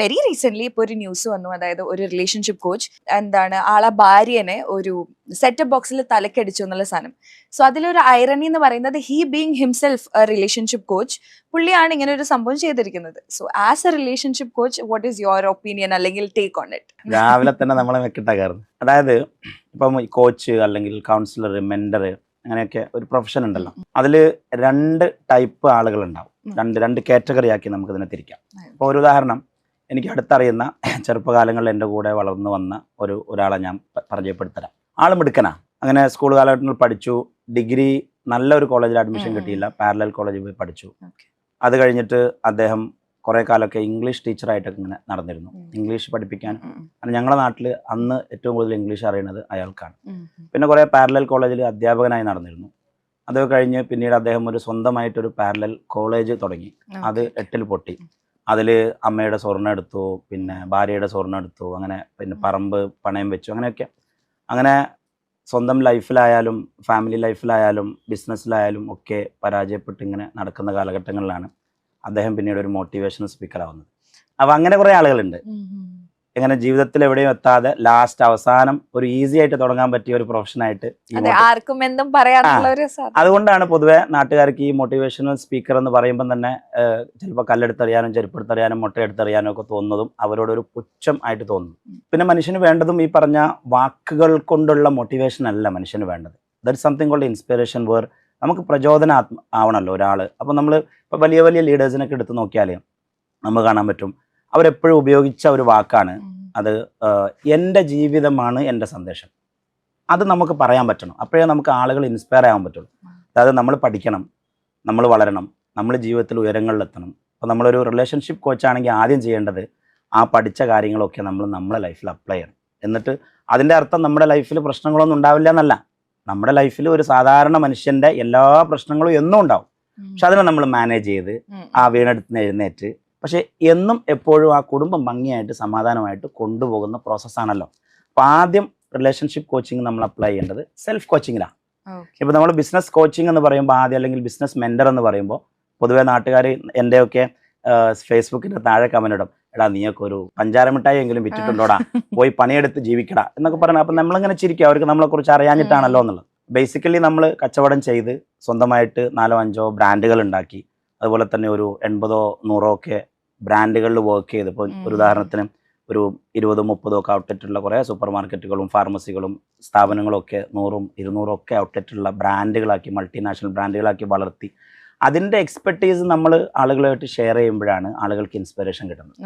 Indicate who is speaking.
Speaker 1: Very recent ഇപ്പൊ ഒരു news വന്നു. അതായത് ഒരു റിലേഷൻഷിപ്പ് കോച്ച് എന്താണ് ആളെ ഭാര്യനെ ഒരു സെറ്റപ്പ് ബോക്സിൽ തലക്കടിച്ചു എന്നുള്ള സാധനം സോ അതിലൊരു ഐറണി എന്ന് പറയുന്നത് he being himself relationship coach പുള്ളിയാണ് ഇങ്ങനെ ഒരു സംഭവം ചെയ്തിരിക്കുന്നത്. So as a relationship coach what is your opinion അല്ലെങ്കിൽ ടേക്ക് ഓൺ ഇറ്റ്
Speaker 2: രാവിലെ തന്നെ നമ്മളെ അതായത് ഇപ്പം കോച്ച് അല്ലെങ്കിൽ കൗൺസിലർ മെന്റർ അങ്ങനെയൊക്കെ ഒരു പ്രൊഫഷൻ ഉണ്ടല്ലോ. അതിൽ രണ്ട് ടൈപ്പ് ആളുകൾ ഉണ്ടാവും രണ്ട് രണ്ട് കാറ്റഗറി ആക്കി നമുക്ക് ഇതിനെ തിരിക്കാം
Speaker 1: ഇപ്പൊ
Speaker 2: ഇപ്പോൾ ഒരു ഉദാഹരണം. എനിക്ക് അടുത്തറിയുന്ന ചെറുപ്പകാലങ്ങളിൽ എന്റെ കൂടെ വളർന്നു വന്ന ഒരു ഒരാളെ ഞാൻ പരിചയപ്പെടുത്തരാം. ആൾ മിടുക്കനാ. അങ്ങനെ സ്കൂൾ കാലഘട്ടത്തിൽ പഠിച്ചു. ഡിഗ്രി നല്ലൊരു കോളേജിൽ അഡ്മിഷൻ കിട്ടിയില്ല. പാരലൽ കോളേജിൽ പോയി പഠിച്ചു. അത് കഴിഞ്ഞിട്ട് അദ്ദേഹം കുറേ കാലമൊക്കെ ഇംഗ്ലീഷ് ടീച്ചറായിട്ടൊക്കെ ഇങ്ങനെ നടന്നിരുന്നു. ഇംഗ്ലീഷ് പഠിപ്പിക്കാൻ. കാരണം ഞങ്ങളുടെ നാട്ടിൽ അന്ന് ഏറ്റവും കൂടുതൽ ഇംഗ്ലീഷ് അറിയുന്നത് അയാൾക്കാണ്. പിന്നെ കുറേ പാരലൽ കോളേജിൽ അധ്യാപകനായി നടന്നിരുന്നു. അത് കഴിഞ്ഞ് പിന്നീട് അദ്ദേഹം ഒരു സ്വന്തമായിട്ടൊരു പാരലൽ കോളേജ് തുടങ്ങി. അത് എട്ടിൽ പൊട്ടി. അതിൽ അമ്മയുടെ സ്വർണം എടുത്തു പിന്നെ ഭാര്യയുടെ സ്വർണം എടുത്തു അങ്ങനെ പിന്നെ പറമ്പ് പണയം വെച്ചു അങ്ങനെയൊക്കെ. അങ്ങനെ സ്വന്തം ലൈഫിലായാലും ഫാമിലി ലൈഫിലായാലും ബിസിനസ്സിലായാലും ഒക്കെ പരാജയപ്പെട്ട് ഇങ്ങനെ നടക്കുന്ന കാലഘട്ടങ്ങളിലാണ് അദ്ദേഹം പിന്നീട് ഒരു മോട്ടിവേഷണൽ സ്പീക്കർ ആവുന്നത് അപ്പം അങ്ങനെ കുറേ ആളുകളുണ്ട്. ഇങ്ങനെ ജീവിതത്തിൽ എവിടെയും എത്താതെ ലാസ്റ്റ് അവസാനം ഒരു ഈസി ആയിട്ട് തുടങ്ങാൻ പറ്റിയ ഒരു പ്രൊഫഷനായിട്ട്
Speaker 1: ആർക്കും എന്തും പറയാനുള്ള ഒരു
Speaker 2: അതുകൊണ്ടാണ് പൊതുവെ നാട്ടുകാർക്ക് ഈ മോട്ടിവേഷണൽ സ്പീക്കർ എന്ന് പറയുമ്പോൾ തന്നെ ചിലപ്പോൾ കല്ലെടുത്തെറിയാനും മുട്ട എടുത്തറിയാനും ഒക്കെ തോന്നുന്നതും അവരോടൊരു പുച്ഛം ആയിട്ട് തോന്നുന്നു. പിന്നെ മനുഷ്യന് വേണ്ടതും ഈ പറഞ്ഞ വാക്കുകൾ കൊണ്ടുള്ള മോട്ടിവേഷൻ അല്ല മനുഷ്യന് വേണ്ടത്. That something called inspiration where നമുക്ക് പ്രചോദനാത്മ ആവണല്ലോ ഒരാൾ അപ്പോൾ നമ്മൾ ഇപ്പോൾ വലിയ വലിയ ലീഡേഴ്സിനൊക്കെ എടുത്ത് നോക്കിയാൽ നമുക്ക് കാണാൻ പറ്റും. അവരെപ്പോഴും ഉപയോഗിച്ച ഒരു വാക്കാണ് അത് എന്റെ ജീവിതമാണ് എന്റെ സന്ദേശം. അത് നമുക്ക് പറയാൻ പറ്റണം. അപ്പോഴേ നമുക്ക് ആളുകൾ ഇൻസ്പയർ ആകാൻ പറ്റുള്ളൂ. അതായത് നമ്മൾ പഠിക്കണം നമ്മൾ വളരണം നമ്മൾ ജീവിതത്തിൽ ഉയരങ്ങളിലെത്തണം. അപ്പോൾ നമ്മളൊരു റിലേഷൻഷിപ്പ് കോച്ചാണെങ്കിൽ ആദ്യം ചെയ്യേണ്ടത് ആ പഠിച്ച കാര്യങ്ങളൊക്കെ നമ്മൾ നമ്മുടെ ലൈഫിൽ അപ്ലൈ ചെയ്യണം. എന്നിട്ട് അതിന്റെ അർത്ഥം നമ്മുടെ ലൈഫിൽ പ്രശ്നങ്ങളൊന്നും ഉണ്ടാവില്ല എന്നല്ല. നമ്മുടെ ലൈഫിൽ ഒരു സാധാരണ മനുഷ്യന്റെ എല്ലാ പ്രശ്നങ്ങളും എന്നും ഉണ്ടാവും. പക്ഷെ അതിനെ നമ്മൾ മാനേജ് ചെയ്ത് ആ വീണെടുത്ത് എഴുന്നേറ്റ് പക്ഷെ എന്നും എപ്പോഴും ആ കുടുംബം ഭംഗിയായിട്ട് സമാധാനമായിട്ട് കൊണ്ടുപോകുന്ന പ്രോസസ്സാണല്ലോ അപ്പോൾ ആദ്യം റിലേഷൻഷിപ്പ് കോച്ചിങ് നമ്മൾ അപ്ലൈ ചെയ്യേണ്ടത് സെൽഫ് കോച്ചിങ്ങിലാണ്. ഇപ്പോൾ നമ്മൾ ബിസിനസ് കോച്ചിങ് എന്ന് പറയുമ്പോൾ ആദ്യം അല്ലെങ്കിൽ ബിസിനസ് മെന്റർ എന്ന് പറയുമ്പോൾ പൊതുവെ നാട്ടുകാർ എന്റെയൊക്കെ ഫേസ്ബുക്കിന്റെ താഴെ കമന്റ് ഇടും. എടാ നീയൊക്കെ ഒരു പഞ്ചാര മിഠായി എങ്കിലും വിറ്റിട്ടുണ്ടോടാ? പോയി പണിയെടുത്ത് ജീവിക്കടാ എന്നൊക്കെ പറഞ്ഞാൽ അപ്പം നമ്മളിങ്ങനെ ചിരിക്കുക അവർക്ക് നമ്മളെക്കുറിച്ച് അറിയാഞ്ഞിട്ടാണല്ലോ എന്നുള്ളത്. ബേസിക്കലി നമ്മൾ കച്ചവടം ചെയ്ത് സ്വന്തമായിട്ട് നാലോ അഞ്ചോ ബ്രാൻഡുകൾ ഉണ്ടാക്കി. അതുപോലെ തന്നെ ഒരു എൺപതോ നൂറോ ഒക്കെ ബ്രാൻഡുകളിൽ വർക്ക് ചെയ്ത്. ഇപ്പോൾ ഒരു ഉദാഹരണത്തിന് ഒരു ഇരുപതോ മുപ്പതോ ഒക്കെ ഔട്ട്ലെറ്റുള്ള കുറേ സൂപ്പർ മാർക്കറ്റുകളും ഫാർമസികളും സ്ഥാപനങ്ങളും ഒക്കെ നൂറും ഇരുന്നൂറും ഒക്കെ ഔട്ട്ലെറ്റുള്ള ബ്രാൻഡുകളാക്കി മൾട്ടിനാഷണൽ ബ്രാൻഡുകളാക്കി വളർത്തി. അതിന്റെ എക്സ്പെർട്ടീസ് നമ്മൾ ആളുകളായിട്ട് ഷെയർ ചെയ്യുമ്പോഴാണ് ആളുകൾക്ക് ഇൻസ്പിറേഷൻ കിട്ടുന്നത്.